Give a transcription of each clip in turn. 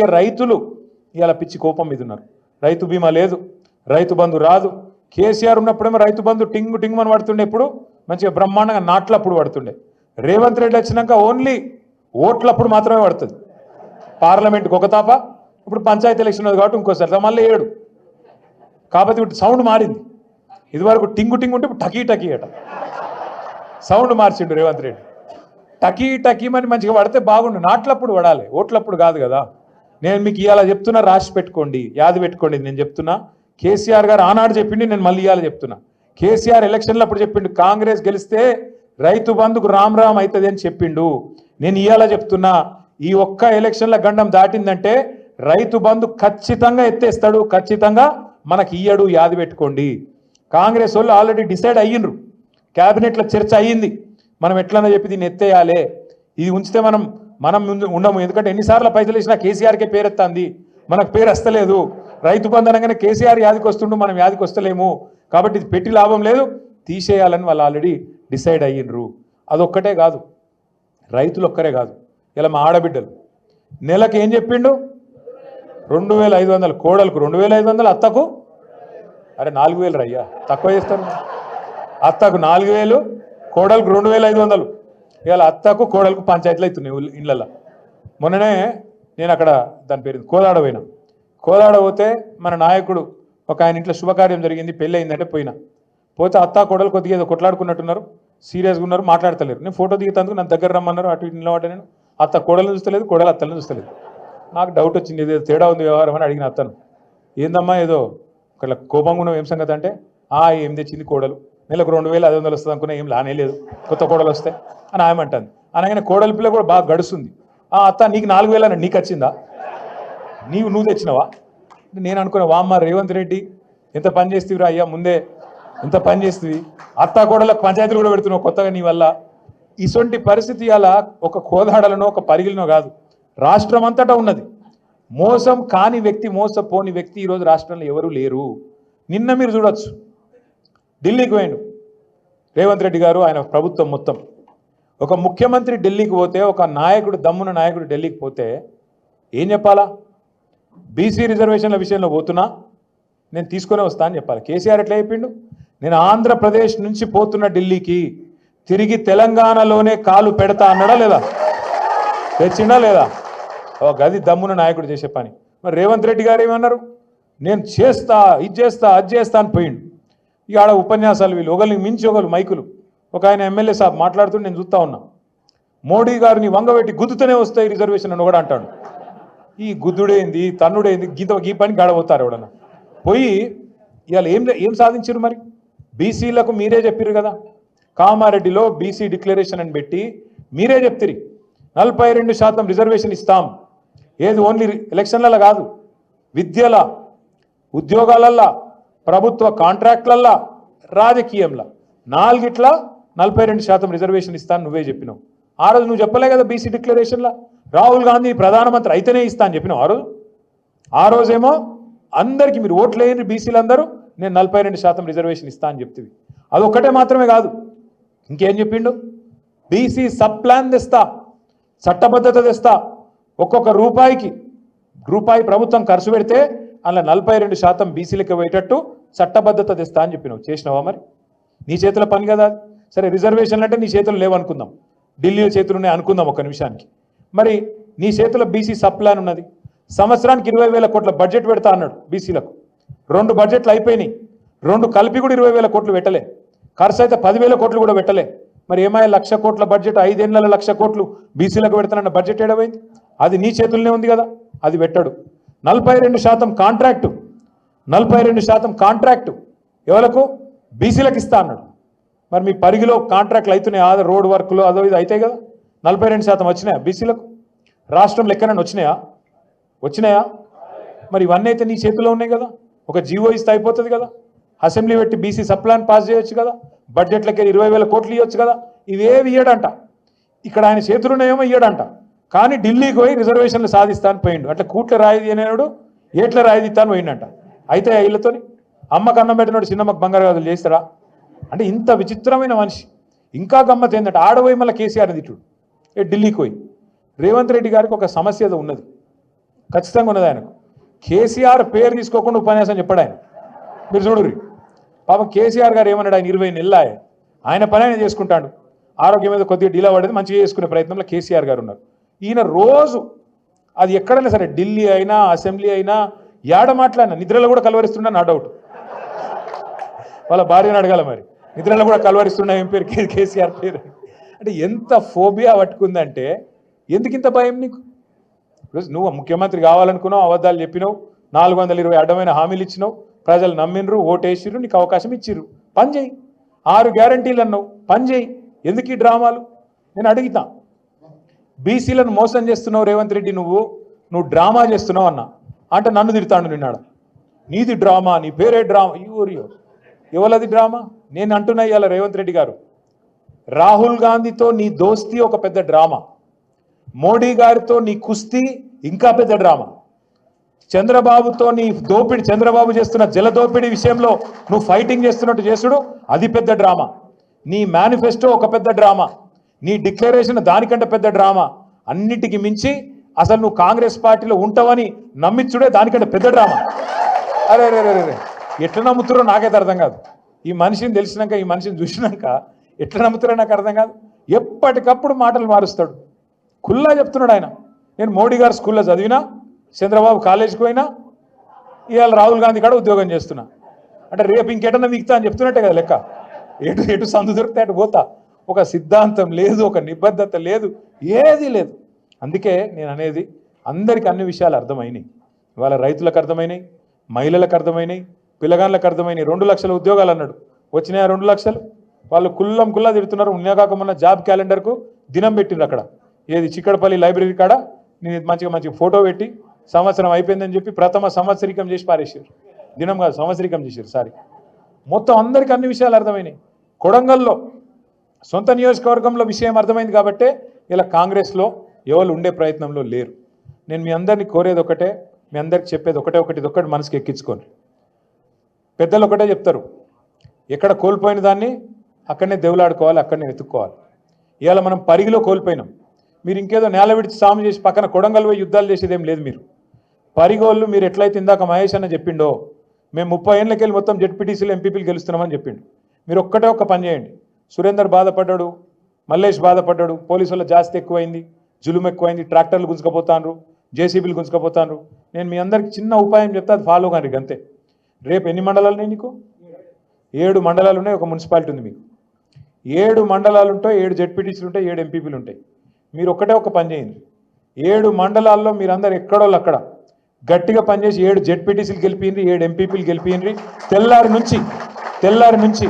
అందుకే రైతులు ఇవాళ పిచ్చి కోపం మీద ఉన్నారు. రైతు బీమా లేదు రైతు బంధు రాదు. కేసీఆర్ ఉన్నప్పుడేమో రైతు బంధు టింగు టింగు అని పడుతుండే ఇప్పుడు మంచిగా బ్రహ్మాండంగా నాట్లప్పుడు పడుతుండే. రేవంత్ రెడ్డి వచ్చినాక ఓన్లీ ఓట్లప్పుడు మాత్రమే పడుతుంది. పార్లమెంట్కి ఒక తాప ఇప్పుడు పంచాయతీ ఎలక్షన్ ఉంది కాబట్టి ఇంకోసారి మళ్ళీ ఏడు. కాబట్టి ఇప్పుడు సౌండ్ మారింది. ఇదివరకు టింగు టింగు ఉంటే ఇప్పుడు టకీ టకీ అట. సౌండ్ మార్చిండు రేవంత్ రెడ్డి. టకీ టకీమని మంచిగా పడితే బాగుండు. నాట్లప్పుడు పడాలి ఓట్లప్పుడు కాదు కదా. నేను మీకు ఇవాళ చెప్తున్నా రాసి పెట్టుకోండి యాది పెట్టుకోండి నేను చెప్తున్నా. కేసీఆర్ గారు ఆనాడు చెప్పిండి నేను మళ్ళీ ఇవాళ చెప్తున్నా. కేసీఆర్ ఎలక్షన్లో అప్పుడు చెప్పిండు కాంగ్రెస్ గెలిస్తే రైతు బంధుకు రామ్ రామ్ అవుతుంది అని చెప్పిండు. నేను ఇవాళ చెప్తున్నా ఈ ఒక్క ఎలక్షన్ల గండం దాటిందంటే రైతు బంధు ఖచ్చితంగా ఎత్తేస్తాడు ఖచ్చితంగా మనకి ఇయ్యడు యాది పెట్టుకోండి. కాంగ్రెస్ వాళ్ళు ఆల్రెడీ డిసైడ్ అయ్యిండ్రు. క్యాబినెట్లో చర్చ అయ్యింది. మనం ఎట్లన్నా చెప్పి దీన్ని ఎత్తేయాలి. ఇది ఉంచితే మనం మనం ముందు ఉండము ఎందుకంటే ఎన్నిసార్లు పైసలు ఇచ్చినా కేసీఆర్కే పేరు ఎత్తాంది. మనకు పేరు వస్తలేదు. రైతు బంధు కేసీఆర్ యాదికి వస్తుండు మనం యాదికి వస్తలేము. కాబట్టి ఇది పెట్టి లాభం లేదు. తీసేయాలని వాళ్ళు ఆల్రెడీ డిసైడ్ అయ్యిండ్రు. అదొక్కటే కాదు. రైతులు ఒక్కరే కాదు. ఇలా మా ఆడబిడ్డలు. నెలకు ఏం చెప్పిండు? రెండు వేల ఐదు వందలు. కోడలకు రెండు వేల ఐదు వందలు అత్తకు? అరే నాలుగు వేలు రయ్యా. తక్కువ చేస్తారు అత్తకు నాలుగు వేలు కోడలకు రెండు వేల ఐదు వందలు. ఇవాళ అత్తకు కోడలకు పంచాయతీలు అవుతున్నాయి ఇళ్ళల్లో మొన్ననే నేను అక్కడ దాని పేరు కోదాడ పోయినా. కోదాడ పోతే మన నాయకుడు ఒక ఆయన ఇంట్లో శుభకార్యం జరిగింది పెళ్ళి అయిందంటే పోయినా. పోతే అత్త కోడలు కొద్దిగా ఏదో కొట్లాడుకున్నట్టున్నారు సీరియస్గా ఉన్నారు మాట్లాడతలేరు. నేను ఫోటో దిగుతందుకు నా దగ్గర రమ్మన్నారు అటు ఇటు నిలబడ్డా నేను. అత్త కోడలను చూస్తలేదు కోడలు అత్తలను చూస్తలేదు. నాకు డౌట్ వచ్చింది ఏదో తేడా ఉంది వ్యవహారం అని అడిగిన అత్తను. ఏందమ్మా ఏదో ఒకళ్ళ కోపంగా ఉన్న ఏం సంగతి అంటే ఆ ఏం తెచ్చింది కోడలు? నెలకు రెండు వేలు ఐదు వందలు వస్తుంది అనుకున్నా ఏం లానే లేదు. కొత్త కోడలు వస్తే అని ఆమె అంటుంది. అనగానే కోడలి పిల్ల కూడా బాగా గడుస్తుంది. ఆ అత్త నీకు నాలుగు వేలు నీకు వచ్చిందా? నీవు నువ్వు తెచ్చినవా? నేను అనుకున్నా వామ్మ రేవంత్ రెడ్డి ఎంత పని చేస్తీవిరా అయ్యా ముందే ఎంత పని చేస్తుంది అత్త కోడలకు పంచాయతీలు కూడా పెడుతున్నావు కొత్తగా నీ వల్ల. ఇటువంటి పరిస్థితి అలా ఒక కోదాడలనో ఒక పరిగిలనో కాదు. రాష్ట్రం అంతటా ఉన్నది. మోసం కాని వ్యక్తి మోసపోని వ్యక్తి ఈరోజు రాష్ట్రంలో ఎవరు లేరు. నిన్న మీరు చూడొచ్చు. ఢిల్లీకి పోయిండు. రేవంత్ రెడ్డి గారు ఆయన ప్రభుత్వం మొత్తం. ఒక ముఖ్యమంత్రి ఢిల్లీకి పోతే ఒక నాయకుడు దమ్మున నాయకుడు ఢిల్లీకి పోతే ఏం చెప్పాలా? బీసీ రిజర్వేషన్ల విషయంలో పోతున్నా నేను తీసుకునే వస్తా అని చెప్పాలి. కేసీఆర్ ఎట్లా చెప్పిండు? నేను ఆంధ్రప్రదేశ్ నుంచి పోతున్న ఢిల్లీకి తిరిగి తెలంగాణలోనే కాలు పెడతా అన్నాడా లేదా? తెచ్చిండా లేదా? ఓ గది దమ్మున నాయకుడు చేసే పని. మరి రేవంత్ రెడ్డి గారు ఏమన్నారు? నేను చేస్తా ఇది చేస్తా అది చేస్తా అని పోయిండు. ఇక ఆడ ఉపన్యాసాలు వీళ్ళు. ఒకరిని మించి ఒకరు మైకులు. ఒక ఆయన ఎమ్మెల్యే సాబ్ మాట్లాడుతుంటే నేను చూస్తా ఉన్నా. మోడీ గారిని వంగబెట్టి గుద్దుతూనే వస్తాయి రిజర్వేషన్ అని కూడా అంటాడు. ఈ గుద్దుడేంది తన్నుడేంది గీత ఈ పని గడబోతారు ఎవడన్నా. పోయి ఇవాళ ఏం ఏం సాధించారు మరి? బీసీలకు మీరే చెప్పారు కదా. కామారెడ్డిలో బీసీ డిక్లరేషన్ అని పెట్టి మీరే చెప్తిరి. నలభై రెండు శాతం రిజర్వేషన్ ఇస్తాం. ఏది ఓన్లీ ఎలక్షన్లలో కాదు. విద్యల ఉద్యోగాలల్లా ప్రభుత్వ కాంట్రాక్ట్లల్లా రాజకీయంలో. నాలుగిట్ల నలభై రెండు శాతం రిజర్వేషన్ ఇస్తాను నువ్వే చెప్పినావు. ఆ రోజు నువ్వు చెప్పలే కదా బీసీ డిక్లరేషన్లో? రాహుల్ గాంధీ ప్రధానమంత్రి అయితేనే ఇస్తా అని చెప్పినావు ఆ రోజు? ఆ రోజేమో అందరికీ మీరు ఓట్లు వేయండి బీసీలందరూ నేను నలభై రెండు శాతం రిజర్వేషన్ ఇస్తా అని చెప్తుంది అదొక్కటే మాత్రమే కాదు ఇంకేం చెప్పిండు? బీసీ సబ్ ప్లాన్ తెస్తా చట్టబద్ధత తెస్తా. ఒక్కొక్క రూపాయికి రూపాయి ప్రభుత్వం ఖర్చు పెడితే అలా నలభై రెండు శాతం బీసీలకు పోయేటట్టు చట్టబద్ధత తెస్తా అని చెప్పినావు. చేసినావా మరి? నీ చేతుల పని కదా సరే రిజర్వేషన్లు అంటే నీ చేతులు లేవనుకుందాం ఢిల్లీ చేతులు ఉన్నాయి అనుకుందాం ఒక నిమిషానికి. మరి నీ చేతుల బీసీ సప్లాన్ ఉన్నది. సంవత్సరానికి ఇరవై వేల కోట్ల బడ్జెట్ పెడతా అన్నాడు బీసీలకు. రెండు బడ్జెట్లు అయిపోయినాయి. రెండు కలిపి కూడా ఇరవై వేల కోట్లు పెట్టలే. ఖర్చు అయితే పదివేల కోట్లు కూడా పెట్టలే. మరి ఏమయ్యా లక్ష కోట్ల బడ్జెట్ ఐదేళ్ళ లక్ష కోట్లు బీసీలకు పెడతానన్న బడ్జెట్ ఏడవైంది? అది నీ చేతుల్లోనే ఉంది కదా. అది పెట్టాడు. నలభై రెండు శాతం కాంట్రాక్టు నలభై రెండు శాతం కాంట్రాక్టు ఎవరకు బీసీలకు ఇస్తా అన్నాడు. మరి మీ పరిగిలో కాంట్రాక్ట్లు అవుతున్నాయి ఆదా రోడ్ వర్క్లు అదో ఇది అవుతాయి కదా. నలభై రెండు శాతం వచ్చినాయా బీసీలకు? రాష్ట్రం లెక్కనండి వచ్చినాయా? వచ్చినాయా? మరి ఇవన్నీ అయితే నీ చేతిలో ఉన్నాయి కదా. ఒక జీవో ఇస్తే అయిపోతుంది కదా. అసెంబ్లీ పెట్టి బీసీ సప్లాన్ పాస్ చేయొచ్చు కదా. బడ్జెట్లకి ఇరవై వేల కోట్లు ఇవ్వచ్చు కదా. ఇవేవి ఇయ్యడంట. ఇక్కడ ఆయన చేతులు ఉన్నాయేమో ఇయ్యడంట. కానీ ఢిల్లీకి పోయి రిజర్వేషన్లు సాధిస్తాను పోయిండు. అట్లా కూట్ల రాయిది అనేవాడు ఏట్ల రాయిది ఇస్తాను అయితే వీళ్ళతోని అమ్మకు అన్నం పెట్టినాడు చిన్నమ్మకు బంగారు గాజులు చేస్తారా అంటే ఇంత విచిత్రమైన మనిషి. ఇంకా గమ్మత్ ఏంటంటే ఆడపోయి మళ్ళీ కేసీఆర్ తిట్టుడు. ఏ ఢిల్లీకి పోయి. రేవంత్ రెడ్డి గారికి ఒక సమస్య ఉన్నది. ఖచ్చితంగా ఉన్నది ఆయనకు. కేసీఆర్ పేరు తీసుకోకుండా ఉపన్యాసం చెప్పాడు ఆయన. మీరు చూడరు పాపం కేసీఆర్ గారు ఏమన్నాడు? ఆయన ఇరవై నెలలు ఆయన. ఆయన పని ఆయన చేసుకుంటాడు. ఆరోగ్యం మీద కొద్దిగా డీలా పడేది మంచిగా చేసుకునే ప్రయత్నంలో కేసీఆర్ గారు ఉన్నారు. ఈయన రోజు అది ఎక్కడైనా సరే ఢిల్లీ అయినా అసెంబ్లీ అయినా ఏడ మాట్లాడినా నిద్రలో కూడా కలవరిస్తున్నా నా డౌట్. వాళ్ళ భార్యను అడగాల మరి. నిద్రలో కూడా కలవరిస్తున్నా ఏం పేరు? కేసీఆర్ పేరు. అంటే ఎంత ఫోబియా పట్టుకుందంటే ఎందుకు ఇంత భయం నీకు? నువ్వు ముఖ్యమంత్రి కావాలనుకున్నావు అబద్ధాలు చెప్పినావు నాలుగు వందల ఇరవై అడ్డమైన హామీలు ఇచ్చినావు ప్రజలు నమ్మినరు ఓటేసిర్రు నీకు అవకాశం ఇచ్చిర్రు. పని చేయి. ఆరు గ్యారంటీలు అన్నావు. పని చేయి. ఎందుకు ఈ డ్రామాలు? నేను అడుగుతాను బీసీలను మోసం చేస్తున్నావు రేవంత్ రెడ్డి నువ్వు నువ్వు డ్రామా చేస్తున్నావు అన్న. అంటే నన్ను తిడతాడు నిన్నాడు నీది డ్రామా నీ పేరే డ్రామా. ఊరియో ఎవలది డ్రామా? నేను అంటున్నా ఇవాళ రేవంత్ రెడ్డి గారు. రాహుల్ గాంధీతో నీ దోస్తీ ఒక పెద్ద డ్రామా. మోడీ గారితో నీ కుస్తీ ఇంకా పెద్ద డ్రామా. చంద్రబాబుతో నీ దోపిడి చంద్రబాబు చేస్తున్న జల దోపిడీ విషయంలో నువ్వు ఫైటింగ్ చేస్తున్నట్టు చేసుడు అది పెద్ద డ్రామా. నీ మేనిఫెస్టో ఒక పెద్ద డ్రామా. నీ డిక్లరేషన్ దానికంటే పెద్ద డ్రామా. అన్నిటికి మించి అసలు నువ్వు కాంగ్రెస్ పార్టీలో ఉంటావని నమ్మించుడే దానికంటే పెద్ద డ్రామా. అరే అరే అరే ఎట్లా నమ్ముతురో నాకైతే అర్థం కాదు. ఈ మనిషిని తెలిసినాక ఈ మనిషిని చూసినాక ఎట్లా నమ్ముతారో నాకు అర్థం కాదు. ఎప్పటికప్పుడు మాటలు మారుస్తాడు. కుల్లా చెప్తున్నాడు ఆయన. నేను మోడీ గారు స్కూల్లో చదివినా చంద్రబాబు కాలేజీకి పోయినా ఇవాళ రాహుల్ గాంధీ కాడ ఉద్యోగం చేస్తున్నా. అంటే రేపు ఇంకెటన్నా మిగతా అని చెప్తున్నట్టే కదా లెక్క. ఎటు ఎటు సందు దొరికితే అటు పోతా. ఒక సిద్ధాంతం లేదు ఒక నిబద్ధత లేదు ఏది లేదు. అందుకే నేను అనేది అందరికి అన్ని విషయాలు అర్థమైనాయి. ఇవాళ రైతులకు అర్థమైనాయి మహిళలకు అర్థమైనాయి పిల్లగాళ్ళకు అర్థమైనాయి. రెండు లక్షల ఉద్యోగాలు అన్నాడు. వచ్చినాయా రెండు లక్షలు? వాళ్ళు కుల్లం కుల్లా తిడుతున్నారు. ఉన్నగాక మొన్న జాబ్ క్యాలెండర్కు దినం పెట్టిండ్రు అక్కడ. ఏది చిక్కడపల్లి లైబ్రరీ కాడ? నేను మంచిగా మంచిగా ఫోటో పెట్టి సంవత్సరం అయిపోయిందని చెప్పి ప్రథమ సంవత్సరికం చేసి పారేసారు దినం కాదు సంవత్సరికం చేశారు సారీ. మొత్తం అందరికీ అన్ని విషయాలు అర్థమైనాయి. కొడంగల్లో సొంత నియోజకవర్గంలో విషయం అర్థమైంది కాబట్టే ఇలా కాంగ్రెస్లో ఎవరు ఉండే ప్రయత్నంలో లేరు. నేను మీ అందరినీ కోరేది ఒకటే మీ అందరికి చెప్పేది ఒకటే ఒకటి ఒక్కటి ఒకటి మనసుకి ఎక్కించుకోండి. పెద్దలు ఒకటే చెప్తారు ఎక్కడ కోల్పోయిన దాన్ని అక్కడనే దేవులాడుకోవాలి అక్కడనే వెతుక్కోవాలి. ఇవాళ మనం పరిగిలో కోల్పోయినాం. మీరు ఇంకేదో నేల విడిచి సాము చేసి పక్కన కొడంగల్ పోయి యుద్ధాలు చేసేది ఏం లేదు మీరు. పరిగోళ్ళు మీరు ఎట్లయితే ఇందాక మహేష్ అన్న చెప్పిండో మేము ముప్పై ఏళ్ళకెళ్ళి మొత్తం జెడ్పీటీసీలు ఎంపీపీలు గెలుస్తున్నామని చెప్పిండు. మీరు ఒక్కటే ఒక్క పని చేయండి. సురేందర్ బాధపడ్డాడు మల్లేష్ బాధపడ్డాడు పోలీసుల జాస్తి ఎక్కువైంది జులుం ఎక్కువైంది ట్రాక్టర్లు గుంజుకపోతాను జేసీబీలు గుంజుకపోతాను నేను మీ అందరికి చిన్న ఉపాయం చెప్తే అది ఫాలో కానీ అంతే. రేపు ఎన్ని మండలాలు ఉన్నాయి నీకు? ఏడు మండలాలు ఉన్నాయి ఒక మున్సిపాలిటీ ఉంది మీకు. ఏడు మండలాలు ఉంటాయి ఏడు జెడ్పీటీసీలు ఉంటాయి ఏడు ఎంపీపీలు ఉంటాయి. మీరు ఒక్కటే ఒక పని చేయండి. ఏడు మండలాల్లో మీరందరు ఎక్కడోళ్ళు అక్కడ. గట్టిగా పనిచేసి ఏడు జెడ్పీటీసీలు గెలిపిండ్రి ఏడు ఎంపీపీలు గెలిపిండ్రి తెల్లారి నుంచి తెల్లారి నుంచి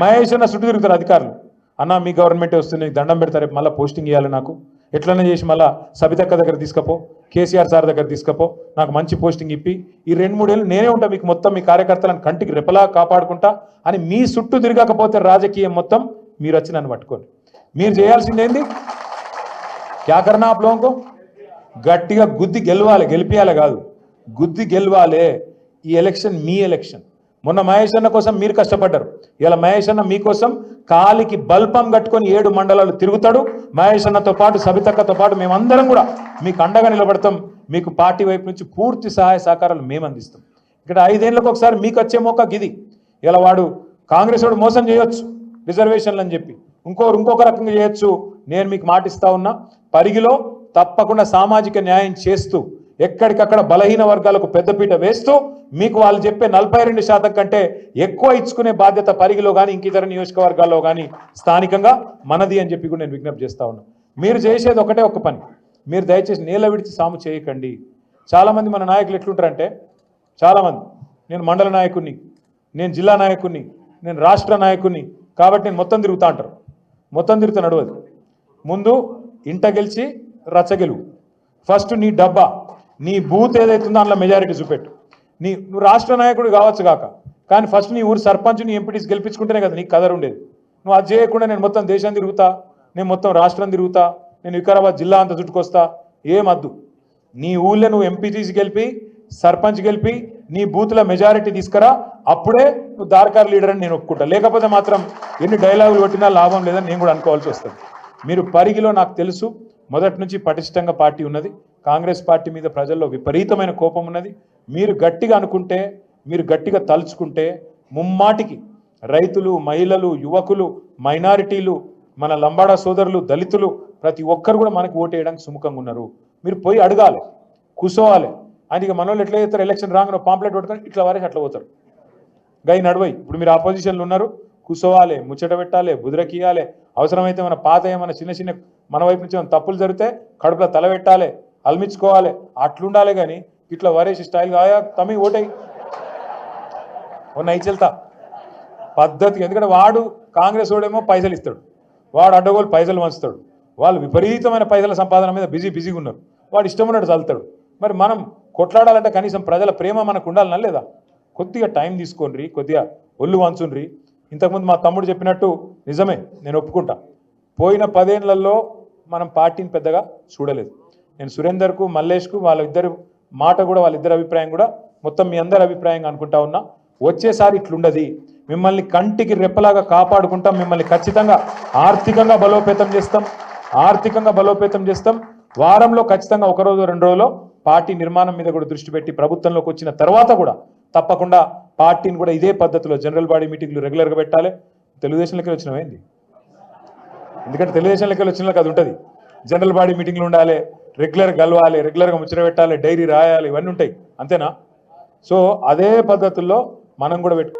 మహేష్ అన్న చుట్టూ తిరుగుతారు అధికారులు. అన్న మీ గవర్నమెంటే వస్తుంది దండం పెడతారు మళ్ళీ పోస్టింగ్ ఇవ్వాలి నాకు. ఎట్లనే చేసి మళ్ళీ సబితక్క దగ్గర తీసుకపో కేసీఆర్ సార్ దగ్గర తీసుకపో నాకు మంచి పోస్టింగ్ ఇప్పి. ఈ రెండు మూడేళ్ళు నేనే ఉంటా మీకు మొత్తం మీ కార్యకర్తలను కంటికి రెపలా కాపాడుకుంటా అని మీ చుట్టూ తిరగకపోతే రాజకీయం మొత్తం మీరు వచ్చి నన్ను పట్టుకోండి. మీరు చేయాల్సింది ఏంది? క్యాకర్నా కర్నా గట్టిగా గుద్ది గెలవాలి గెలిపియాలి కాదు. గుద్ది గెలవాలి. ఈ ఎలక్షన్ మీ ఎలక్షన్. మొన్న మహేష్ అన్న కోసం మీరు కష్టపడ్డారు. ఇలా మహేష్ అన్న మీకోసం కాలికి బల్పం కట్టుకొని ఏడు మండలాలు తిరుగుతాడు. మహేష్ అన్నతో పాటు సబితక్కతో పాటు మేమందరం కూడా మీకు అండగా నిలబడతాం. మీకు పార్టీ వైపు నుంచి పూర్తి సహాయ సహకారాలు మేము అందిస్తాం. ఇక్కడ ఐదేళ్ళకు ఒకసారి మీకు వచ్చే మోక గిది. ఇలా వాడు కాంగ్రెస్ వాడు మోసం చేయొచ్చు రిజర్వేషన్లు అని చెప్పి. ఇంకోరు ఇంకొక రకంగా చేయొచ్చు. నేను మీకు మాటిస్తా ఉన్నా పరిగిలో తప్పకుండా సామాజిక న్యాయం చేస్తూ ఎక్కడికక్కడ బలహీన వర్గాలకు పెద్దపీట వేస్తూ మీకు వాళ్ళు చెప్పే నలభై రెండు శాతం కంటే ఎక్కువ ఇచ్చుకునే బాధ్యత పరిగిలో కానీ ఇంక ఇతర నియోజకవర్గాల్లో కానీ స్థానికంగా మనది అని చెప్పి కూడా నేను విజ్ఞప్తి చేస్తా ఉన్నా. మీరు చేసేది ఒకటే ఒక పని. మీరు దయచేసి నీళ్ళ విడిచి సాము చేయకండి. చాలామంది మన నాయకులు ఎట్లుంటారంటే చాలామంది. నేను మండల నాయకుడిని నేను జిల్లా నాయకుడిని నేను రాష్ట్ర నాయకుడిని కాబట్టి నేను మొత్తం తిరుగుతా అంటారు. మొత్తం తిరుగుతా నడవదు. ముందు ఇంట గెలిచి రచ్చగెలువు ఫస్ట్ నీ డబ్బా. నీ బూత్ ఏదైతుందో అందులో మెజారిటీ చూపెట్టు. నీ నువ్వు రాష్ట్ర నాయకుడు కావచ్చు కాక కానీ ఫస్ట్ నీ ఊరు సర్పంచ్ నీ ఎంపీటీస్ గెలిపించుకుంటేనే కదా నీకు కదర్ ఉండేది. నువ్వు అది చేయకుండా నేను మొత్తం దేశం తిరుగుతా నేను మొత్తం రాష్ట్రం తిరుగుతా నేను వికారాబాద్ జిల్లా అంతా చుట్టుకొస్తా ఏమద్దు నీ ఊళ్ళో నువ్వు ఎంపీటీస్ గెలిపి సర్పంచ్ గెలిపి నీ బూత్ల మెజారిటీ తీసుకురా అప్పుడే నువ్వు దార్కార్ లీడర్ అని నేను ఒప్పుకుంటా. లేకపోతే మాత్రం ఎన్ని డైలాగులు కొట్టినా లాభం లేదని నేను కూడా అనుకోవాల్సి వస్తుంది. మీరు పరిగిలో నాకు తెలుసు మొదటి నుంచి పటిష్టంగా పార్టీ ఉన్నది. కాంగ్రెస్ పార్టీ మీద ప్రజల్లో విపరీతమైన కోపం ఉన్నది. మీరు గట్టిగా అనుకుంటే మీరు గట్టిగా తలుచుకుంటే ముమ్మాటికి రైతులు మహిళలు యువకులు మైనారిటీలు మన లంబాడా సోదరులు దళితులు ప్రతి ఒక్కరు కూడా మనకు ఓటేయడానికి వేయడానికి సుముఖంగా ఉన్నారు. మీరు పోయి అడగాలి కూసోవాలి. ఆయన ఇక మనోళ్ళు ఎట్లా చేస్తారు? ఎలక్షన్ రాగానే పాంప్లెట్ పట్టుకొని ఇట్లా వారేసి అట్లా పోతారు. గై నడవై. ఇప్పుడు మీరు ఆపోజిషన్లో ఉన్నారు. కూసోవాలి ముచ్చట పెట్టాలి బుదిరకియాలి అవసరమైతే మన పాత ఏమైనా చిన్న చిన్న మన వైపు నుంచి ఏమైనా తప్పులు జరిగితే కడుపులో తల పెట్టాలి అల్మించుకోవాలి. అట్లుండాలి కానీ ఇట్లా వరేసి స్టైల్ ఆయా తమి ఓటై ఓ నైచెల్తా పద్ధతి ఎందుకంటే వాడు కాంగ్రెస్ వాడేమో పైసలు ఇస్తాడు. వాడు అడ్డగోలు పైసలు వంచుతాడు వాళ్ళు విపరీతమైన పైసల సంపాదన మీద బిజీ బిజీగా ఉన్నారు. వాడు ఇష్టం ఉన్నట్టు చల్లుతాడు. మరి మనం కొట్లాడాలంటే కనీసం ప్రజల ప్రేమ మనకు ఉండాలనా లేదా? కొద్దిగా టైం తీసుకోండి కొద్దిగా ఒళ్ళు వంచుండ్రి. ఇంతకుముందు మా తమ్ముడు చెప్పినట్టు నిజమే నేను ఒప్పుకుంటా. పోయిన పదేళ్ళలో మనం పార్టీని పెద్దగా చూడలేదు. నేను సురేందర్కు మల్లేష్కు వాళ్ళిద్దరు మాట కూడా వాళ్ళిద్దరి అభిప్రాయం కూడా మొత్తం మీ అందరి అభిప్రాయంగా అనుకుంటా ఉన్నా వచ్చేసారి ఇట్లుండది. మిమ్మల్ని కంటికి రెప్పలాగా కాపాడుకుంటాం మిమ్మల్ని ఖచ్చితంగా ఆర్థికంగా బలోపేతం చేస్తాం ఆర్థికంగా బలోపేతం చేస్తాం. వారంలో ఖచ్చితంగా ఒక రోజు రెండు రోజుల్లో పార్టీ నిర్మాణం మీద కూడా దృష్టి పెట్టి ప్రభుత్వంలోకి వచ్చిన తర్వాత కూడా తప్పకుండా పార్టీని కూడా ఇదే పద్ధతిలో జనరల్ బాడీ మీటింగ్లు రెగ్యులర్గా పెట్టాలి. తెలుగుదేశంలోకి వచ్చినవేంది ఎందుకంటే తెలుగుదేశం లెక్కలు వచ్చిన వాళ్ళకి అది ఉంటుంది. జనరల్ బాడీ మీటింగ్లు ఉండాలి రెగ్యులర్ కలవాలి రెగ్యులర్గా ముచ్చట పెట్టాలి డైరీ రాయాలి ఇవన్నీ ఉంటాయి. అంతేనా? సో అదే పద్ధతుల్లో మనం కూడా పెట్టు